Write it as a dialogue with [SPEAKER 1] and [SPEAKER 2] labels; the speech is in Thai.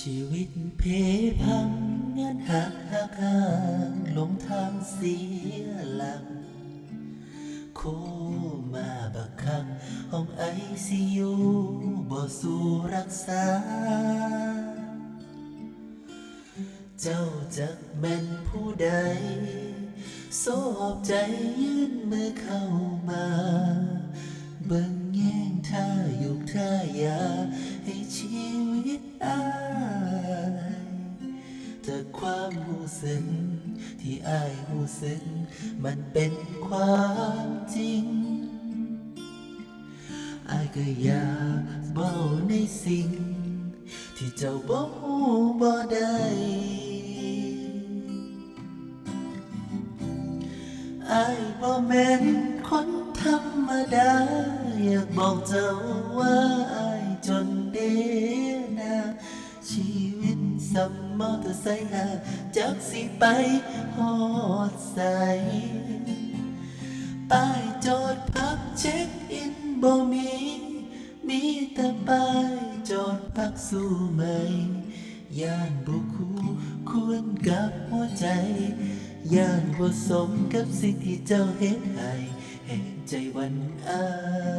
[SPEAKER 1] ชีวิตเพพังเงินหักหักห่างหลงทางเสียหลักคู่มาบักคักห้องไอซียูบ่สู้รักษา เจ้าจักแม่นผู้ใดสอบใจยื่นมือเข้ามา เบิ่ง แต่ความรู้สึกที่อายรู้สึก มันเป็นความจริงอายก็อยากเบอกในสิ่ง ที่เจ้าบ่ฮู้บ่ได้อายบ่แม่นคนธรรมดา อยากบอกเจ้าว่าอายจนเดนาชีวิต สัมมอเตอร์ไซค์หาจักสิไปฮอดใสป้ายจอดพักเช็คอินบ่มี มีแต่ป้ายจอดพักสู้ไหม ย่านบุคูควรกับหัวใจ ย่านบ่สมกับสิ่งที่เจ้าเฮ็ดให้แห่งใจวันอาย